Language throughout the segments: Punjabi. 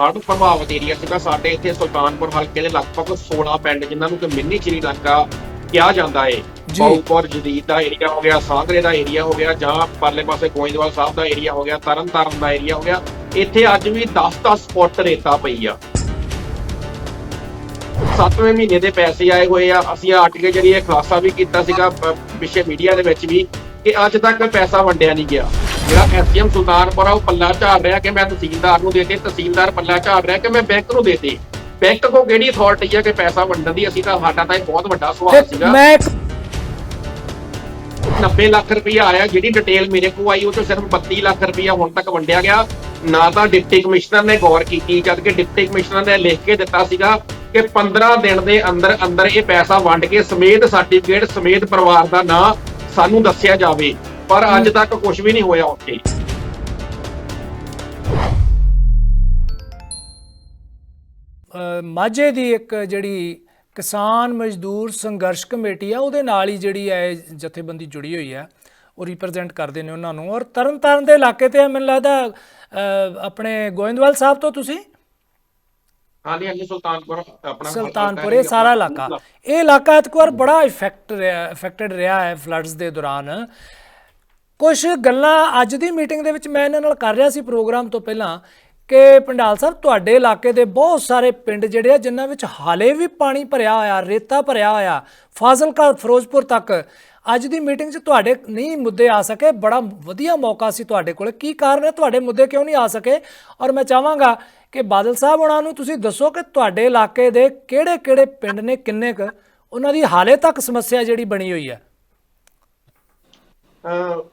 ਹੜ੍ਹ ਪ੍ਰਭਾਵਿਤ ਏਰੀਆ ਸੀਗਾ ਸਾਡੇ ਇੱਥੇ ਸੁਲਤਾਨਪੁਰ ਹਲਕੇ ਦੇ ਲਗਭਗ 16 ਪਿੰਡ ਜਿਨ੍ਹਾਂ ਨੂੰ ਕਿ ਮਿੰਨੀ ਸ਼੍ਰੀਲੰਕਾ ਕਿਹਾ ਜਾਂਦਾ ਹੈ ਜੀ। ਬਾਉਪੁਰ ਜਦੀਦ ਦਾ ਏਰੀਆ ਹੋ ਗਿਆ ਸਾਂਗਰੇ ਦਾ ਏਰੀਆ ਹੋ ਗਿਆ ਜਾਂ ਪਰਲੇ ਪਾਸੇ ਗੋਇੰਦਵਾਲ ਸਾਹਿਬ ਦਾ ਏਰੀਆ ਹੋ ਗਿਆ ਤਰਨਤਾਰਨ ਦਾ ਏਰੀਆ ਹੋ ਗਿਆ। ਇੱਥੇ ਅੱਜ ਵੀ 10-10 ਫੁੱਟ ਰੇਤਾ ਪਈ ਆ। ਸੱਤਵੇਂ ਮਹੀਨੇ ਦੇ ਪੈਸੇ ਆਏ ਹੋਏ ਆ। ਅਸੀਂ ਆਰਟੀਕੇ ਜਿਹੜੀ ਇਹ ਖੁਲਾਸਾ ਵੀ ਕੀਤਾ ਸੀਗਾ ਪਿੱਛੇ ਮੀਡੀਆ ਦੇ ਵਿੱਚ ਵੀ ਕਿ ਅੱਜ ਤੱਕ ਪੈਸਾ ਵੰਡਿਆ ਨਹੀਂ ਗਿਆ। ਜਿਹੜਾ ਐਸਡੀਐਮ ਸੁਲਤਾਨਪੁਰ ਆ ਉਹ ਪੱਲਾ ਝਾੜ ਰਿਹਾ ਕਿ ਮੈਂ ਤਹਿਸੀਲਦਾਰ ਨੂੰ ਦੇਤੇ ਤਹਿਸੀਲਦਾਰ ਪੱਲਾ ਝਾੜ ਰਿਹਾ ਕਿ ਮੈਂ ਬੈਂਕ ਨੂੰ ਦੇਤੇ। ਬੈਂਕ ਕੋ ਕਿਹੜੀ ਅਥਾਰਟੀ ਆ ਕਿ ਪੈਸਾ ਵੰਡਣ ਦੀ? ਅਸੀਂ ਤਾਂ ਸਾਡਾ ਤਾਂ ਇਹ ਬਹੁਤ ਵੱਡਾ ਸਵਾਲ ਸੀਗਾ। ਮੈਂ ਇੱਕ 90 ਲੱਖ ਰੁਪਇਆ ਆਇਆ ਜਿਹੜੀ ਡਿਟੇਲ ਮੇਰੇ ਕੋਲ ਆਈ ਉਹ ਤੋਂ ਸਿਰਫ 32 ਲੱਖ ਰੁਪਇਆ ਹੁਣ ਤੱਕ ਵੰਡਿਆ ਗਿਆ। ਨਾ ਤਾਂ ਡਿਪਟੀ ਕਮਿਸ਼ਨਰ ਨੇ ਗੌਰ ਕੀਤੀ ਜਦ ਕਿ ਡਿਪਟੀ ਕਮਿਸ਼ਨਰ ਨੇ ਲਿਖ ਕੇ ਦਿੱਤਾ ਸੀਗਾ ਕਿ 15 ਦਿਨ ਦੇ ਅੰਦਰ ਅੰਦਰ ਇਹ ਪੈਸਾ ਵੰਡ ਕੇ ਸਮੇਤ ਸਰਟੀਫਿਕੇਟ ਸਮੇਤ ਪਰਿਵਾਰ ਦਾ ਨਾਂ ਸਾਨੂੰ ਦੱਸਿਆ ਜਾਵੇ। ਪਰ ਅੱਜ ਤੱਕ ਕੁਝ ਵੀ ਨਹੀਂ ਹੋਇਆ ਉੱਥੇ। ਮਾਝੇ ਦੀ ਇੱਕ ਜਿਹੜੀ ਕਿਸਾਨ ਮਜ਼ਦੂਰ ਸੰਘਰਸ਼ ਕਮੇਟੀ ਆ ਉਹਦੇ ਨਾਲ ਹੀ ਜਿਹੜੀ ਹੈ ਜਥੇਬੰਦੀ ਜੁੜੀ ਹੋਈ ਹੈ ਉਹ ਰਿਪਰੈਜ਼ੈਂਟ ਕਰਦੇ ਨੇ ਉਹਨਾਂ ਨੂੰ। ਔਰ ਤਰਨਤਾਰਨ ਦੇ ਇਲਾਕੇ ਤੇ ਮੈਨੂੰ ਲੱਗਦਾ ਆਪਣੇ ਗੋਇੰਦਵਾਲ ਸਾਹਿਬ ਤੋਂ ਤੁਸੀਂ? ਹਾਂਜੀ ਹਾਂਜੀ ਸੁਲਤਾਨਪੁਰ ਆਪਣਾ ਸੁਲਤਾਨਪੁਰ ਇਹ ਸਾਰਾ ਇਲਾਕਾ। ਇਹ ਇਲਾਕਾ ਇੱਕ ਵਾਰ ਬੜਾ ਇਫੈਕਟ ਰਿਹਾ ਇਫੈਕਟਡ ਰਿਹਾ ਹੈ ਫਲੱਡਸ ਦੇ ਦੌਰਾਨ। ਕੁਝ ਗੱਲਾਂ ਅੱਜ ਦੀ ਮੀਟਿੰਗ ਦੇ ਵਿੱਚ ਮੈਂ ਇਹਨਾਂ ਨਾਲ ਕਰ ਰਿਹਾ ਸੀ ਪ੍ਰੋਗਰਾਮ ਤੋਂ ਪਹਿਲਾਂ ਕਿ ਪੰਡਾਲ ਸਾਹਿਬ, ਤੁਹਾਡੇ ਇਲਾਕੇ ਦੇ ਬਹੁਤ ਸਾਰੇ ਪਿੰਡ ਜਿਹੜੇ ਆ, ਜਿਨ੍ਹਾਂ ਵਿੱਚ ਹਾਲੇ ਵੀ ਪਾਣੀ ਭਰਿਆ ਹੋਇਆ, ਰੇਤਾ ਭਰਿਆ ਹੋਇਆ, ਫਾਜ਼ਿਲਕਾ, ਫਿਰੋਜ਼ਪੁਰ ਤੱਕ, ਅੱਜ ਦੀ ਮੀਟਿੰਗ 'ਚ ਤੁਹਾਡੇ ਨਹੀਂ ਮੁੱਦੇ ਆ ਸਕੇ। ਬੜਾ ਵਧੀਆ ਮੌਕਾ ਸੀ ਤੁਹਾਡੇ ਕੋਲ। ਕੀ ਕਾਰਨ ਹੈ? ਤੁਹਾਡੇ ਮੁੱਦੇ ਕਿਉਂ ਨਹੀਂ ਆ ਸਕੇ? ਔਰ ਮੈਂ ਚਾਹਾਂਗਾ ਕਿ ਬਾਦਲ ਸਾਹਿਬ ਉਹਨਾਂ ਨੂੰ ਤੁਸੀਂ ਦੱਸੋ ਕਿ ਤੁਹਾਡੇ ਇਲਾਕੇ ਦੇ ਕਿਹੜੇ-ਕਿਹੜੇ ਪਿੰਡ ਨੇ, ਕਿੰਨੇ ਕੁ? ਉਹਨਾਂ ਦੀ ਹਾਲੇ ਤੱਕ ਸਮੱਸਿਆ ਜਿਹੜੀ ਬਣੀ ਹੋਈ ਹੈ।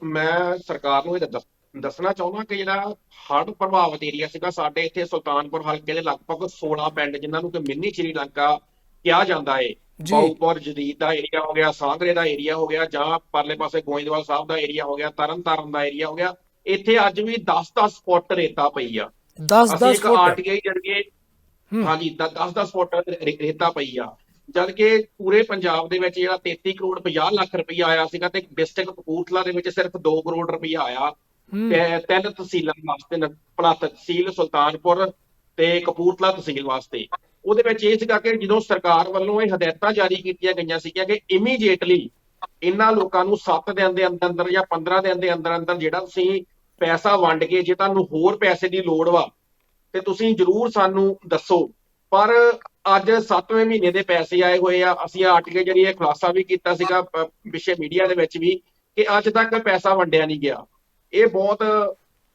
ਮੈਂ ਸਰਕਾਰ ਨੂੰ ਇਹ ਦੱਸ- ਦੱਸਣਾ ਚਾਹੁੰਦਾ ਕਿ ਜਿਹੜਾ ਹੜ੍ਹ ਪ੍ਰਭਾਵਿਤ ਏਰੀਆ ਸੀਗਾ ਸਾਡੇ ਇੱਥੇ ਸੁਲਤਾਨਪੁਰ ਹਲਕੇ ਦੇ ਲਗਭਗ 16 ਪਿੰਡ ਜਿਨ੍ਹਾਂ ਨੂੰ ਕਿ ਮਿੰਨੀ ਸ਼੍ਰੀਲੰਕਾ ਕਿਹਾ ਜਾਂਦਾ ਹੈ ਜੀ। ਬਾਉਪੁਰ ਜਦੀਦ ਦਾ ਏਰੀਆ ਹੋ ਗਿਆ ਸਾਂਗਰੇ ਦਾ ਏਰੀਆ ਹੋ ਗਿਆ ਜਾਂ ਪਰਲੇ ਪਾਸੇ ਗੋਇੰਦਵਾਲ ਸਾਹਿਬ ਦਾ ਏਰੀਆ ਹੋ ਗਿਆ ਤਰਨਤਾਰਨ ਦਾ ਏਰੀਆ ਹੋ ਗਿਆ। ਇੱਥੇ ਅੱਜ ਵੀ 10-10 ਫੁੱਟ ਰੇਤਾ ਪਈ ਆ। 10-10 ਅਸੀਂ ਇੱਕ ਫੁੱਟ? ਆਰਟੀਆਈ ਜੜਗੇ ਹੂੰ। ਹਾਂਜੀ 10-10 ਫੁੱਟ ਰੇ- ਰੇਤਾ ਪਈ ਆ। ਜਦ ਕਿ ਪੂਰੇ ਪੰਜਾਬ ਦੇ ਵਿੱਚ ਜਿਹੜਾ 33 ਕਰੋੜ 50 ਲੱਖ ਰੁਪਈਆ ਆਇਆ ਸੀਗਾ ਤੇ ਡਿਸਟ੍ਰਿਕਟ ਕਪੂਰਥਲਾ ਦੇ ਵਿੱਚ ਸਿਰਫ 2 ਕਰੋੜ ਰੁਪਈਆ ਆਇਆ। ਤੇ ਤਿੰਨ ਤਹਿਸੀਲਾਂ ਵਾਸਤੇ ਭਲਾ ਤਹਿਸੀਲ ਸੁਲਤਾਨਪੁਰ ਤੇ ਕਪੂਰਥਲਾ ਤਹਿਸੀਲ ਵਾਸਤੇ। ਉਹਦੇ ਵਿੱਚ ਇਹ ਸੀਗਾ ਕਿ ਜਦੋਂ ਸਰਕਾਰ ਵੱਲੋਂ ਇਹ ਹਦਾਇਤਾਂ ਜਾਰੀ ਕੀਤੀਆਂ ਗਈਆਂ ਸੀਗੀਆਂ ਕਿ ਇਮੀਡੀਏਟਲੀ ਇਹਨਾਂ ਲੋਕਾਂ ਨੂੰ 7 ਦਿਨ ਦੇ ਅੰਦਰ ਅੰਦਰ ਜਾਂ 15 ਦਿਨ ਦੇ ਅੰਦਰ ਅੰਦਰ ਜਿਹੜਾ ਤੁਸੀਂ ਪੈਸਾ ਵੰਡ ਕੇ ਜੇ ਤੁਹਾਨੂੰ ਹੋਰ ਪੈਸੇ ਦੀ ਲੋੜ ਵਾ ਤੇ ਤੁਸੀਂ ਜਰੂਰ ਸਾਨੂੰ ਦੱਸੋ। ਪਰ ਅੱਜ 7ਵੇਂ ਮਹੀਨੇ ਦੇ ਪੈਸੇ ਆਏ ਹੋਏ ਆ। ਅਸੀਂ ਆਰਟੀਕੇ ਜਿਹੜੀ ਇਹ ਖੁਲਾਸਾ ਵੀ ਕੀਤਾ ਸੀਗਾ ਵਿਸ਼ੇ ਮੀਡੀਆ ਦੇ ਵਿੱਚ ਵੀ, ਕਿ ਅੱਜ ਤੱਕ ਪੈਸਾ ਵੰਡਿਆ ਨਹੀਂ ਗਿਆ। ਇਹ ਬਹੁਤ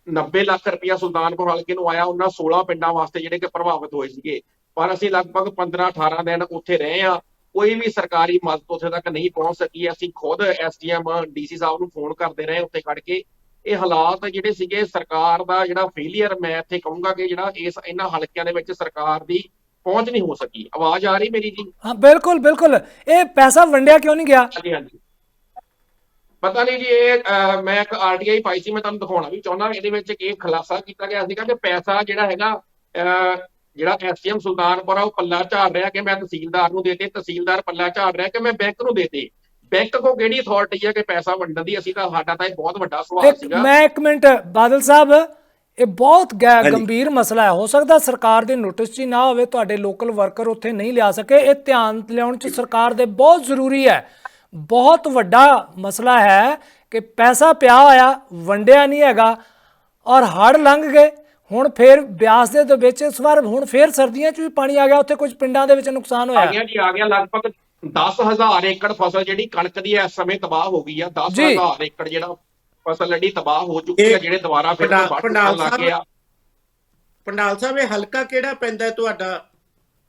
90 ਲੱਖ ਰੁਪਇਆ ਸੁਲਤਾਨਪੁਰ ਹਲਕੇ ਨੂੰ ਆਇਆ। ਉਹਨਾਂ 16 ਪਿੰਡਾਂ ਵਾਸਤੇ ਜਿਹੜੇ ਕਿ ਪ੍ਰਭਾਵਿਤ ਹੋਏ ਸੀਗੇ। ਪਰ ਅਸੀਂ ਲਗਭਗ 15 18 ਦਿਨ ਉੱਥੇ ਰਹੇ ਆ ਕੋਈ ਵੀ ਸਰਕਾਰੀ ਮਦਦ ਉੱਥੇ ਤੱਕ ਨਹੀਂ ਪਹੁੰਚ ਸਕੀ। ਅਸੀਂ ਖੁਦ ਐਸਡੀਐਮ ਡੀਸੀ ਸਾਹਿਬ ਨੂੰ ਫੋਨ ਕਰਦੇ ਰਹੇ ਉੱਥੇ ਖੜ ਕੇ। ਇਹ ਹਾਲਾਤ ਜਿਹੜੇ ਸੀਗੇ, ਸਰਕਾਰ ਦਾ ਜਿਹੜਾ ਫੇਲਿਅਰ ਮੈਂ ਇੱਥੇ ਕਹੂੰਗਾ ਕਿ ਜਿਹੜਾ ਇਸ, ਇਹਨਾਂ ਹਲਕਿਆਂ ਦੇ ਵਿੱਚ ਸਰਕਾਰ ਦੀ ਪਹੁੰਚ ਨਹੀਂ ਹੋ ਸਕੀ। ਆਵਾਜ਼ ਆ ਰਹੀ ਮੇਰੀ ਜੀ? ਹਾਂ ਬਿਲਕੁਲ ਬਿਲਕੁਲ। ਇਹ ਪੈਸਾ ਵੰਡਿਆ ਕਿਉਂ ਨਹੀਂ ਗਿਆ? ਹਾਂਜੀ ਹਾਂਜੀ। ਪਤਾ ਨਹੀਂ ਜੀ ਇਹ ਮੈਂ ਇੱਕ ਆਰਟੀਆਈ ਪਾਈ ਸੀ ਮੈਂ ਤੁਹਾਨੂੰ ਦਿਖਾਉਣਾ ਵੀ ਚਾਹੁੰਦਾ ਇਹਦੇ ਵਿੱਚ ਇਹ ਖੁਲਾਸਾ ਕੀਤਾ ਗਿਆ। ਸੀਗਾ ਕਿ ਪੈਸਾ ਜਿਹੜਾ ਹੈਗਾ ਜਿਹੜਾ ਐਸਐਮ ਸੁਲਤਾਨਪੁਰ ਆ ਉਹ ਪੱਲਾ ਝਾੜ ਰਿਹਾ ਕਿ ਮੈਂ ਤਹਿਸੀਲਦਾਰ ਨੂੰ ਦੇਤੇ ਤਹਿਸੀਲਦਾਰ ਪੱਲਾ ਝਾੜ ਰਿਹਾ ਕਿ ਮੈਂ ਬੈਂਕ ਨੂੰ ਦੇਤੇ। ਬੈਂਕ ਕੋ ਕਿਹੜੀ ਅਥਾਰਟੀ ਆ ਕਿ ਪੈਸਾ ਵੰਡਣ ਦੀ? ਅਸੀਂ ਤਾਂ ਸਾਡਾ ਤਾਂ ਇਹ ਬਹੁਤ ਵੱਡਾ ਸਵਾਲ ਸੀਗਾ। ਮੈਂ ਇੱਕ ਮਿੰਟ ਬਾਦਲ ਸਾਹਿਬ ਇਹ ਬਹੁਤ ਗੰਭੀਰ ਮਸਲਾ ਹੈ। ਹੋ ਸਕਦਾ ਸਰਕਾਰ ਦੇ ਨੋਟਿਸ 'ਚ ਨਾ ਹੋਵੇ ਤੁਹਾਡੇ ਲੋਕਲ ਵਰਕਰ ਉੱਥੇ ਨਹੀਂ ਲਿਆ ਸਕੇ। ਇਹ ਧਿਆਨ ਲਿਆਉਣ 'ਚ ਸਰਕਾਰ ਦੇ ਬਹੁਤ ਜ਼ਰੂਰੀ ਹੈ। ਬਹੁਤ ਵੱਡਾ ਮਸਲਾ ਹੈ ਕਿ ਪੈਸਾ ਪਿਆ ਹੋਇਆ ਵੰਡਿਆ ਨਹੀਂ ਹੈਗਾ ਔਰ ਹੜ ਲੰਘ ਗਏ। ਹੁਣ ਫੇਰ ਬਿਆਸ ਦੇ ਦੇ ਵਿੱਚ ਇਸ ਵਾਰ ਹੁਣ ਫੇਰ ਸਰਦੀਆਂ 'ਚ ਵੀ ਪਾਣੀ ਆ ਗਿਆ। ਉੱਥੇ ਕੁਝ ਪਿੰਡਾਂ ਦੇ ਵਿੱਚ ਨੁਕਸਾਨ ਆ ਹੋਇਆ। ਗਿਆ ਜੀ ਆ ਗਿਆ। ਲਗਭਗ 10000 ਏਕੜ ਫਸਲ ਜਿਹੜੀ ਕਣਕ ਦੀ ਇਸ ਸਮੇਂ ਤਬਾਹ ਹੋ ਗਈ ਆ। ਜੀ। 10000 ਏਕੜ ਜਿਹੜਾ ਫਸਲ ਜਿਹੜੀ ਤਬਾਹ ਹੋ ਚੁੱਕੀ ਇਹ ਜਿਹੜੇ ਦੁਬਾਰਾ ਫਿਰ ਪੰਡਾਲ ਲੱਗ ਗਏ ਆ ਪੰਡਾਲ ਸਾਹਿਬ ਇਹ ਹਲਕਾ ਕਿਹੜਾ ਪੈਂਦਾ ਹੈ ਤੁਹਾਡਾ?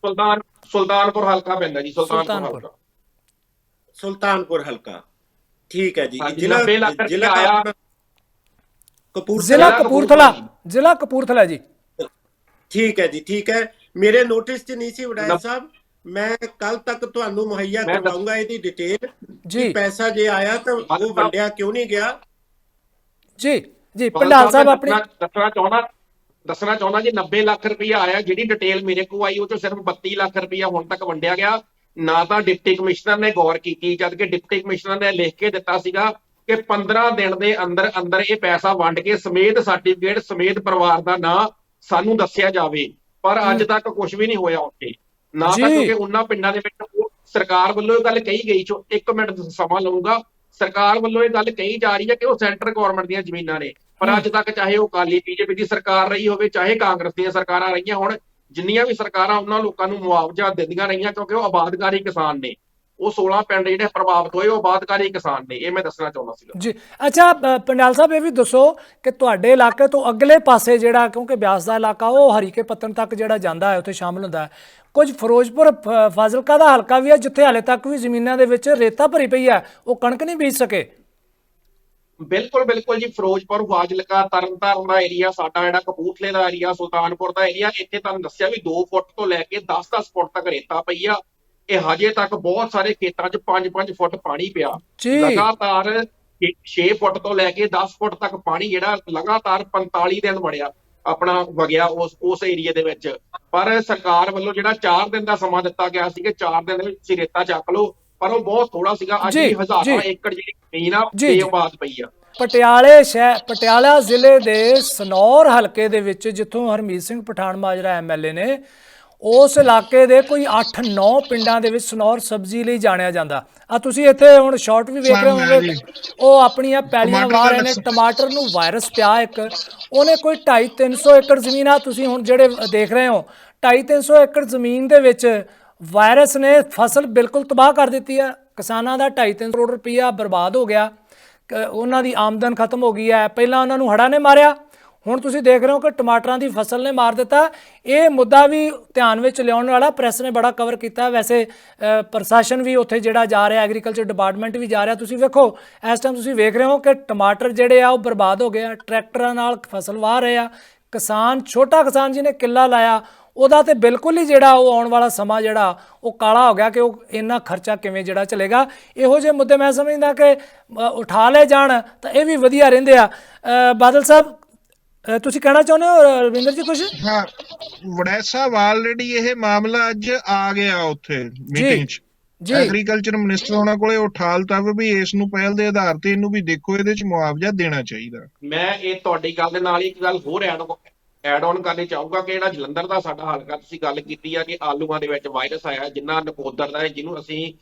ਸੁਲਤਾਨ ਸੁਲਤਾਨਪੁਰ ਹਲਕਾ ਪੈਂਦਾ ਜੀ ਸੁਲਤਾਨਪੁਰ ਸੁਲਤਾਨਪੁਰ। ਹਲਕਾ। ਸੁਲਤਾਨਪੁਰ ਹਲਕਾ। ਠੀਕ ਹੈ ਜੀ। ਹਾਂਜੀ, 90 ਲੱਖ ਰੁਪਇਆ ਜ਼ਿਲ੍ਹਾ ਆਇਆ। ਕਪੂਰਥਲਾ। ਜ਼ਿਲ੍ਹਾ ਜ਼ਿਲ੍ਹਾ ਕਪੂਰਥਲਾ। ਜ਼ਿਲ੍ਹਾ ਕਪੂਰਥਲਾ ਜੀ। ਠੀਕ ਹੈ ਜੀ ਠੀਕ ਹੈ। ਮੇਰੇ ਨੋਟਿਸ 'ਚ ਨਹੀਂ ਸੀ ਵਡਾਇਲ ਨਬ- ਸਾਹਿਬ। ਮੈਂ ਕੱਲ ਤੱਕ ਤੁਹਾਨੂੰ ਮੁਹੱਈਆ ਕਰਵਾਉਂਗਾ ਇਹਦੀ ਡਿਟੇਲ ਜੀ। ਪੈਸਾ ਜੇ ਆਇਆ ਤਾਂ ਉਹ ਵੰਡਿਆ ਕਿਉਂ ਨਹੀਂ ਗਿਆ? ਜੀ ਜੀ ਪੰਡਾਲ ਸਾਹਿਬ ਆਪਣੀ ਦੱਸਣਾ- ਚਾਹੁੰਦਾ ਦੱਸਣਾ ਚਾਹੁੰਦਾ ਜੀ 90 ਲੱਖ ਰੁਪਇਆ ਆਇਆ ਜਿਹੜੀ ਡਿਟੇਲ ਮੇਰੇ ਕੋਲ ਆਈ ਉਹ ਚੋਂ ਸਿਰਫ 32 ਲੱਖ ਰੁਪਇਆ ਹੁਣ ਤੱਕ ਵੰਡਿਆ ਗਿਆ। ਨਾ ਤਾਂ ਡਿਪਟੀ ਕਮਿਸ਼ਨਰ ਨੇ ਗੌਰ ਕੀਤੀ ਜਦ ਕਿ ਡਿਪਟੀ ਕਮਿਸ਼ਨਰ ਨੇ ਲਿਖ ਕੇ ਦਿੱਤਾ ਸੀਗਾ ਕਿ 15 ਦਿਨ ਦੇ ਅੰਦਰ ਅੰਦਰ ਇਹ ਪੈਸਾ ਵੰਡ ਕੇ ਸਮੇਤ ਸਰਟੀਫਿਕੇਟ ਸਮੇਤ ਪਰਿਵਾਰ ਦਾ ਨਾਂ ਸਾਨੂੰ ਦੱਸਿਆ ਜਾਵੇ। ਪਰ ਅੱਜ ਤੱਕ ਕੁਝ ਵੀ ਨਹੀਂ ਹੋਇਆ ਉੱਥੇ। ਨਾ ਤਾਂ। ਕਿਉਂਕਿ ਉਹਨਾਂ ਪਿੰਡਾਂ ਦੇ ਵਿੱਚ ਸਰਕਾਰ ਵੱਲੋਂ ਇਹ ਗੱਲ ਕਹੀ ਗਈ ਚੋ ਇੱਕ ਮਿੰਟ ਸਮਾਂ ਲਵਾਂਗਾ ਸਰਕਾਰ ਵੱਲੋਂ ਇਹ ਗੱਲ ਕਹੀ ਜਾ ਰਹੀ ਹੈ ਕਿ ਉਹ ਸੈਂਟਰ ਗਵਰਨਮੈਂਟ ਦੀਆਂ ਜ਼ਮੀਨਾਂ ਨੇ। ਪਰ ਅੱਜ ਤੱਕ ਚਾਹੇ ਉਹ ਕਾਲੀ ਬੀਜੇਪੀ ਦੀ ਸਰਕਾਰ ਰਹੀ ਹੋਵੇ ਚਾਹੇ ਕਾਂਗਰਸ ਦੀਆਂ ਸਰਕਾਰਾਂ ਰਹੀਆਂ ਹੁਣ ਜਿੰਨੀਆਂ ਵੀ ਸਰਕਾਰਾਂ ਉਹਨਾਂ ਲੋਕਾਂ ਨੂੰ ਮੁਆਵਜ਼ਾ ਦਿੰਦੀਆਂ ਰਹੀਆਂ ਕਿਉਂਕਿ ਉਹ ਆਬਾਦਕਾਰੀ ਕਿਸਾਨ ਨੇ। ਉਹ 16 ਪਿੰਡ ਜਿਹੜੇ ਪ੍ਰਭਾਵਿਤ ਹੋਏ ਉਹ ਆਬਾਦਕਾਰੀ ਕਿਸਾਨ ਨੇ। ਇਹ ਮੈਂ ਦੱਸਣਾ ਚਾਹੁੰਦਾ ਸੀਗਾ ਜੀ। ਅੱਛਾ ਪੰਡਾਲ ਸਾਹਿਬ ਇਹ ਵੀ ਦੱਸੋ ਕਿ ਤੁਹਾਡੇ ਇਲਾਕੇ ਤੋਂ ਅਗਲੇ ਪਾਸੇ ਜਿਹੜਾ ਕਿਉਂਕਿ ਬਿਆਸ ਦਾ ਇਲਾਕਾ ਉਹ ਹਰੀਕੇ ਪੱਤਨ ਤੱਕ ਜਿਹੜਾ ਜਾਂਦਾ ਹੈ ਉੱਥੇ ਸ਼ਾਮਲ ਹੁੰਦਾ ਹੈ। ਕੁਝ ਫਿਰੋਜ਼ਪੁਰ ਫਾਜ਼ਿਲਕਾ ਦਾ ਹਲਕਾ ਵੀ ਹੈ ਜਿੱਥੇ ਹਾਲੇ ਤੱਕ ਵੀ ਜ਼ਮੀਨਾਂ ਦੇ ਵਿੱਚ ਰੇਤਾ ਭਰੀ ਪਈ ਹੈ। ਉਹ ਕਣਕ ਨਹੀਂ ਬੀਜ ਸਕੇ। ਬਿਲਕੁਲ ਬਿਲਕੁਲ ਜੀ ਫਿਰੋਜ਼ਪੁਰ ਫਾਜ਼ਿਲਕਾ ਤਰਨਤਾਰਨ ਦਾ ਏਰੀਆ ਸਾਡਾ ਜਿਹੜਾ ਕਪੂਰਥਲੇ ਦਾ ਏਰੀਆ ਸੁਲਤਾਨਪੁਰ ਦਾ ਏਰੀਆ ਇੱਥੇ ਤੁਹਾਨੂੰ ਦੱਸਿਆ ਵੀ 2 ਫੁੱਟ ਤੋਂ ਲੈ ਕੇ 10-10 ਫੁੱਟ ਤੱਕ ਰੇਤਾ ਪਈ ਆ। ਇਹ ਹਜੇ ਤੱਕ ਬਹੁਤ ਸਾਰੇ ਖੇਤਾਂ 'ਚ 5-5 ਫੁੱਟ ਪਾਣੀ ਪਿਆ। ਲਗਾਤਾਰ 6 ਫੁੱਟ ਤੋਂ ਲੈ ਕੇ 10 ਫੁੱਟ ਤੱਕ ਪਾਣੀ ਜਿਹੜਾ ਲਗਾਤਾਰ 45 ਦਿਨ ਵੜਿਆ ਆਪਣਾ ਵਗਿਆ ਉਸ ਉਸ ਏਰੀਆ ਦੇ ਵਿੱਚ ਪਰ ਸਰਕਾਰ ਵੱਲੋਂ ਜਿਹੜਾ 4 ਦਿਨ ਦਾ ਸਮਾਂ ਦਿੱਤਾ ਗਿਆ ਸੀ ਕਿ 4 ਦਿਨ ਦੇ ਵਿੱਚ ਤੁਸੀਂ ਰੇਤਾ ਚੱਕ ਲਓ ਪਰ ਉਹ ਬਹੁਤ ਥੋੜਾ ਸੀਗਾ ਅੱਜ ਵੀ ਹਜ਼ਾਰਾਂ। ਏਕੜ ਜਿਹੜੀ ਜ਼ਮੀਨ ਆ। ਬੇਆਬਾਦ ਪਈ ਆ ਪਟਿਆਲੇ ਸ਼ਹਿਰ ਪਟਿਆਲਾ ਜ਼ਿਲ੍ਹੇ ਦੇ ਸਨੌਰ ਹਲਕੇ ਦੇ ਵਿੱਚ ਜਿੱਥੋਂ ਹਰਮੀਤ ਸਿੰਘ ਪਠਾਨ ਮਾਜਰਾ ਐਮਐਲਏ ਨੇ ਉਸ ਇਲਾਕੇ ਦੇ ਕੋਈ 8-9 ਪਿੰਡਾਂ ਦੇ ਵਿੱਚ ਸਨੌਰ ਸਬਜ਼ੀ ਲਈ ਜਾਣਿਆ ਜਾਂਦਾ। ਆ ਤੁਸੀਂ ਇੱਥੇ ਹੁਣ ਸ਼ਾਰਟ ਵੀ ਵੇਖ ਰਹੇ ਹੋਵੋਗੇ। ਜੀ। ਉਹ ਆਪਣੀਆਂ ਪੈਲੀਆਂ ਵਾਹ ਰਹੇ ਨੇ ਟਮਾਟਰ ਨੂੰ ਵਾਇਰਸ ਪਿਆ ਇੱਕ। ਉਹਨੇ ਕੋਈ 2.5-300 ਏਕੜ ਜ਼ਮੀਨ ਆ ਤੁਸੀਂ ਹੁਣ ਜਿਹੜੇ ਦੇਖ ਰਹੇ ਹੋ 2.5-300 ਏਕੜ ਜ਼ਮੀਨ ਦੇ ਵਿੱਚ ਵਾਇਰਸ ਨੇ ਫਸਲ ਬਿਲਕੁਲ ਤਬਾਹ ਕਰ ਦਿੱਤੀ ਆ। ਕਿਸਾਨਾਂ ਦਾ 2.5-3 ਕਰੋੜ ਰੁਪਈਆ ਬਰਬਾਦ ਹੋ ਗਿਆ। ਉਹਨਾਂ ਦੀ ਆਮਦਨ ਖਤਮ ਹੋ ਗਈ ਹੈ ਪਹਿਲਾਂ ਉਹਨਾਂ ਨੂੰ ਹੜ੍ਹਾਂ ਨੇ ਮਾਰਿਆ। ਹੁਣ ਤੁਸੀਂ ਦੇਖ ਰਹੇ ਹੋ ਕਿ ਟਮਾਟਰਾਂ ਦੀ ਫਸਲ ਨੇ ਮਾਰ ਦਿੱਤਾ। ਇਹ ਮੁੱਦਾ ਵੀ ਧਿਆਨ ਵਿੱਚ ਲਿਆਉਣ ਵਾਲਾ, ਪ੍ਰੈਸ ਨੇ ਬੜਾ ਕਵਰ ਕੀਤਾ। ਵੈਸੇ ਪ੍ਰਸ਼ਾਸਨ ਵੀ ਉੱਥੇ ਜਿਹੜਾ ਜਾ ਰਿਹਾ ਐਗਰੀਕਲਚਰ ਡਿਪਾਰਟਮੈਂਟ ਵੀ ਜਾ ਰਿਹਾ। ਤੁਸੀਂ ਵੇਖੋ, ਇਸ ਟਾਈਮ ਤੁਸੀਂ ਵੇਖ ਰਹੇ ਹੋ ਕਿ ਟਮਾਟਰ ਜਿਹੜੇ ਆ, ਉਹ ਬਰਬਾਦ ਹੋ ਗਏ ਆ। ਟਰੈਕਟਰਾਂ ਨਾਲ ਫਸਲ ਵਾਹ ਰਹੇ ਆ। ਕਿਸਾਨ, ਛੋਟਾ ਕਿਸਾਨ ਜਿਹਨੇ ਕਿੱਲਾ ਲਾਇਆ। ਉਹਦਾ ਤੇ ਬਿਲਕੁਲ ਹੀ ਜਿਹੜਾ ਉਹ ਆਉਣ ਵਾਲਾ ਸਮਾਂ ਜਿਹੜਾ, ਉਹ ਕਾਲਾ ਹੋ ਗਿਆ ਕਿ ਉਹ ਇੰਨਾ ਖਰਚਾ ਕਿਵੇਂ ਜਿਹੜਾ ਚਲੇਗਾ। ਇਹੋ ਜਿਹੇ ਮੁੱਦੇ ਮੈਂ ਸਮਝਦਾ ਕਿ ਉਠਾ ਲਏ ਜਾਣ ਤਾਂ ਇਹ ਵੀ ਵਧੀਆ ਰਹਿੰਦੇ ਆ। ਬਾਦਲ ਸਾਹਿਬ ਅ, ਤੁਸੀਂ ਕਹਿਣਾ ਚਾਹੁੰਦੇ ਹੋ ਰਵਿੰਦਰ ਜੀ ਕੁਝ ਹਾਂ ਵੜੈਚ ਸਾਹਿਬ ਆਲਰੇਡੀ ਇਹ ਮਾਮਲਾ ਅੱਜ ਆ ਗਿਆ ਉੱਥੇ ਮੀਟਿੰਗ 'ਚ। ਜੀ। ਐਗਰੀਕਲਚਰ ਮਿਨਿਸਟਰ ਉਹਨਾਂ ਕੋਲੇ ਉਠਾਲਤਾ ਵੀ ਇਸ ਨੂੰ ਪਹਿਲ ਦੇ ਆਧਾਰ ਤੇ ਇਹਨੂੰ ਵੀ ਦੇਖੋ ਇਹਦੇ 'ਚ ਮੁਆਵਜ਼ਾ ਦੇਣਾ ਚਾਹੀਦਾ। ਮੈਂ ਇਹ ਤੁਹਾਡੀ ਗੱਲ ਦੇ ਨਾਲ ਹੀ ਇੱਕ ਗੱਲ ਹੋਰ ਐਡ ਐਡ ਆਨ ਕਰਨੀ ਚਾਹੂੰਗਾ ਕਿ ਜਿਹੜਾ ਜਲੰਧਰ ਦਾ ਸਾਡਾ ਹਲਕਾ ਤੁਸੀਂ ਗੱਲ ਕੀਤੀ ਆ ਕਿ ਆਲੂਆਂ ਦੇ ਵਿੱਚ ਵਾਇਰਸ ਆਇਆ ਜਿੰਨਾ ਨਕੋਦਰ ਦਾ ਹੈ ਜਿਹਨੂੰ ਅਸੀਂ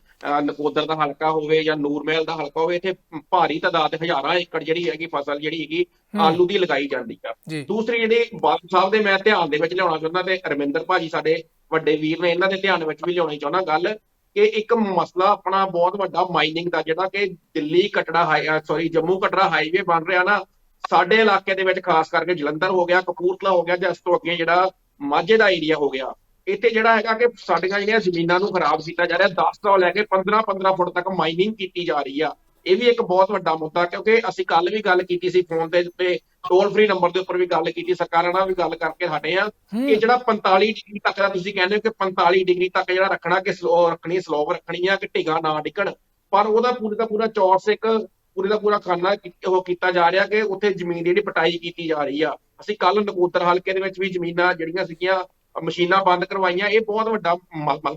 ਨਕੋਦਰ ਦਾ ਹਲਕਾ ਹੋਵੇ ਜਾਂ ਨੂਰਮਹਿਲ ਦਾ ਹਲਕਾ ਹੋਵੇ ਇੱਥੇ ਭਾਰੀ ਤਾਦਾਦ ਹਜ਼ਾਰਾਂ ਏਕੜ ਜਿਹੜੀ ਹੈਗੀ ਫਸਲ ਜਿਹੜੀ ਹੈਗੀ ਆਲੂ ਦੀ ਲਗਾਈ ਜਾਂਦੀ ਆ। ਦੂਸਰੀ ਜਿਹੜੀ ਬਾਦਲ ਸਾਹਿਬ ਦੇ ਮੈਂ ਧਿਆਨ ਦੇ ਵਿੱਚ ਲਿਆਉਣਾ ਚਾਹੁੰਦਾ ਤੇ ਰਮਿੰਦਰ ਭਾਜੀ ਸਾਡੇ ਵੱਡੇ ਵੀਰ ਨੇ ਇਹਨਾਂ ਦੇ ਧਿਆਨ ਵਿੱਚ ਵੀ ਲਿਆਉਣੀ ਚਾਹੁੰਦਾ ਗੱਲ ਕਿ ਇੱਕ ਮਸਲਾ ਆਪਣਾ ਬਹੁਤ ਵੱਡਾ ਮਾਈਨਿੰਗ ਦਾ ਜਿਹੜਾ ਕਿ Delhi Katra high sorry Jammu Katra highway ਬਣ ਰਿਹਾ ਨਾ ਸਾਡੇ ਇਲਾਕੇ ਦੇ ਵਿੱਚ ਖਾਸ ਕਰਕੇ ਜਲੰਧਰ ਹੋ ਗਿਆ ਕਪੂਰਥਲਾ ਹੋ ਗਿਆ ਜਾਂ ਇਸ ਤੋਂ ਅੱਗੇ ਜਿਹੜਾ ਮਾਝੇ ਦਾ ਏਰੀਆ ਹੋ ਗਿਆ ਇੱਥੇ ਜਿਹੜਾ ਹੈਗਾ ਕਿ ਸਾਡੀਆਂ ਜਿਹੜੀਆਂ ਜ਼ਮੀਨਾਂ ਨੂੰ ਖਰਾਬ ਕੀਤਾ ਜਾ ਰਿਹਾ 10 ਤੋਂ ਲੈ ਕੇ 15 15 ਫੁੱਟ ਤੱਕ ਮਾਈਨਿੰਗ ਕੀਤੀ ਜਾ ਰਹੀ ਆ। ਇਹ ਵੀ ਇੱਕ ਬਹੁਤ ਵੱਡਾ ਮੁੱਦਾ ਕਿਉਂਕਿ ਅਸੀਂ ਕੱਲ ਵੀ ਗੱਲ ਕੀਤੀ ਸੀ ਫੋਨ ਦੇ ਉੱਤੇ ਟੋਲ ਫ੍ਰੀ ਨੰਬਰ ਦੇ ਉੱਪਰ ਵੀ ਗੱਲ ਕੀਤੀ ਸਰਕਾਰਾਂ ਨਾਲ ਵੀ ਗੱਲ ਕਰਕੇ ਹਟੇ ਆ ਕਿ ਜਿਹੜਾ 45 ਡਿਗਰੀ ਤੱਕ ਦਾ ਤੁਸੀਂ ਕਹਿੰਦੇ ਹੋ ਕਿ 45 ਡਿਗਰੀ ਤੱਕ ਜਿਹੜਾ ਰੱਖਣਾ ਕਿ ਸਲੋ ਰੱਖਣੀ ਸਲੋਵ ਰੱਖਣੀ ਆ ਕਿ ਢਿਗਾ ਨਾ ਡਿੱਗਣ। ਪਰ ਉਹਦਾ ਪੂਰੇ ਦਾ ਪੂਰਾ ਚੌਰਸ ਇੱਕ ਪੂਰੇ ਦਾ ਪੂਰਾ ਖਾਨਾ ਉਹ ਕੀਤਾ ਜਾ ਰਿਹਾ ਕਿ ਉੱਥੇ ਜ਼ਮੀਨ ਦੀ ਜਿਹੜੀ ਪਟਾਈ ਕੀਤੀ ਜਾ ਰਹੀ ਆ। ਅਸੀਂ ਕੱਲ ਨਕੋਦਰ ਹਲਕੇ ਦੇ ਵਿੱਚ ਵੀ ਜ਼ਮੀਨਾਂ ਜਿਹੜੀਆਂ ਸੀਗੀਆਂ ਮਸ਼ੀਨਾਂ ਬੰਦ ਕਰਵਾਈਆਂ ਇਹ ਬਹੁਤ ਵੱਡਾ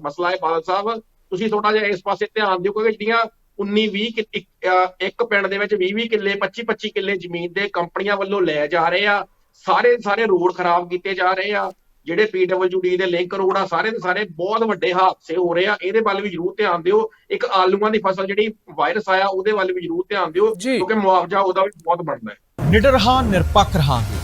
ਮਸਲਾ ਹੈ ਬਾਦਲ ਸਾਹਿਬ। ਤੁਸੀਂ ਥੋੜਾ ਜਿਹਾ ਇਸ ਪਾਸੇ ਧਿਆਨ ਦਿਓ ਕਿਉਂਕਿ ਜਿਹੜੀਆਂ 19 20 ਕਿ- ਇੱਕ- ਪਿੰਡ ਦੇ ਵਿੱਚ 20 20 ਕਿੱਲੇ 25 25 ਕਿੱਲੇ ਜ਼ਮੀਨ ਦੇ ਕੰਪਨੀਆਂ ਵੱਲੋਂ ਲੈ ਜਾ ਰਹੇ ਆ। ਸਾਰੇ ਸਾਰੇ ਰੋਡ ਖਰਾਬ ਕੀਤੇ ਜਾ ਰਹੇ ਆ। ਜਿਹੜੇ ਪੀਡਬਲਯੂਡੀ ਦੇ ਲਿੰਕ ਰੋਡ ਆ ਸਾਰੇ ਦੇ ਸਾਰੇ ਬਹੁਤ ਵੱਡੇ ਹਾਦਸੇ ਹੋ ਰਹੇ ਆ। ਇਹਦੇ ਵੱਲ ਵੀ ਜ਼ਰੂਰ ਧਿਆਨ ਦਿਓ। ਇੱਕ ਆਲੂਆਂ ਦੀ ਫਸਲ ਜਿਹੜੀ ਵਾਇਰਸ ਆਇਆ ਉਹਦੇ ਵੱਲ ਵੀ ਜ਼ਰੂਰ ਧਿਆਨ ਦਿਓ। ਕਿਉਂਕਿ ਮੁਆਵਜ਼ਾ ਉਹਦਾ ਵੀ ਬਹੁਤ ਬਣਦਾ ਹੈ। ਨਿਡਰ ਹਾਂ ਨਿਰਪੱਖ ਰਹਾਂਗੇ।